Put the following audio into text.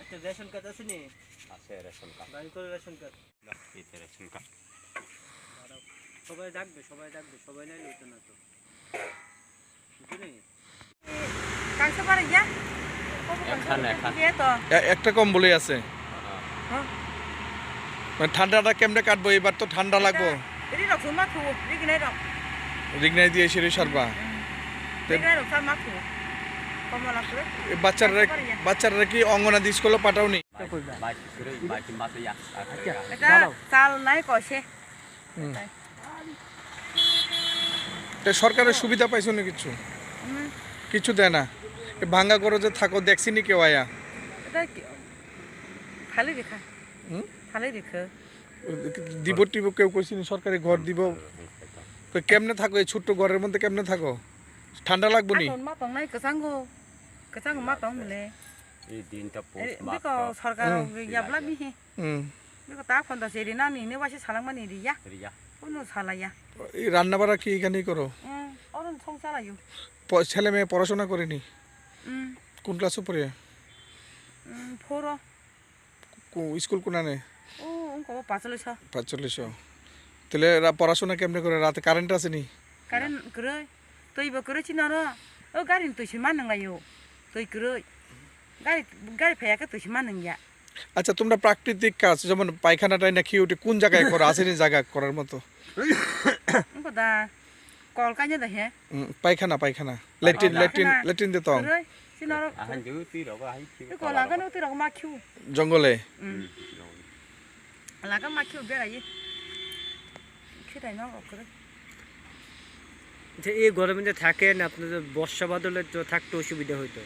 একটা ration card আছে নি আছে রেশন কার্ড বাড়ি করে রেশন কার্ড এতে রেশন কার্ড সবাই ডাকবে সবাই ডাকবে নাই না তো বুঝলি একটা কম্বলই আছে Hah? মানে ঠান্ডাটা কেমনে কাটবো এবার তো ঠান্ডা লাগবো রিগনাই দিয়ে সেরে সারবা। বাচ্চারা বাচ্চারা কি অঙ্গনাদি স্কুলে। তা সরকারের সুবিধা পাইছো না কিছু. কিছু দেয় না। এ ভাঙ্গা করে যে থাকো দেখছি নি কেউ আয়া। Kita খালি দেখা খালি দেখা দিব টিব কেউ কইছি নি সরকারি ঘর দিব। তো কেমনে থাকো এই ছোট্ট ঘরের মধ্যে কেমনে থাকো ঠান্ডা লাগবো নি ma tong nai kesango. Kesango ma tong mele. এই দিনটা পোস্ট Eh. হুম ni ne ba se salang ma ni ri ya. Riya. এই রান্না বাড়া কি এখানেই করো Hmm. Song sala yu. প- ছেলে মেয়ে পড়াশোনা করেনি Hmm. কোন ক্লাসে পড়ে Hmm. কো- স্কুল কোন Oh, ko pasal sa. পাঁচচল্লিশ তাহলে পড়াশোনা কেমনে করে? রাতে কারেন্ট আছে নি? কারেন্ট করে তুই বা করেছি না রো। ও গাড়ি তুই সে মানুষ গাই তুই করে গাড়ি গাড়ি ফেয়াকে তুই সে মানুষ গিয়া আচ্ছা তোমরা প্রাকৃতিক কাজ যেমন পায়খানাটাই নাকি ওটি কোন জায়গায় করো? আছে নি জায়গা করার মতো? দা কলকাতা দেখে হ্যাঁ পায়খানা। পায়খানা। লেটিন লেটিন লেটিন দে তো। জঙ্গলে? লাগা মাখিও এই গরমে যে থাকেন আপনাদের বর্ষা বাদলে তো থাকতে অসুবিধা হইতো।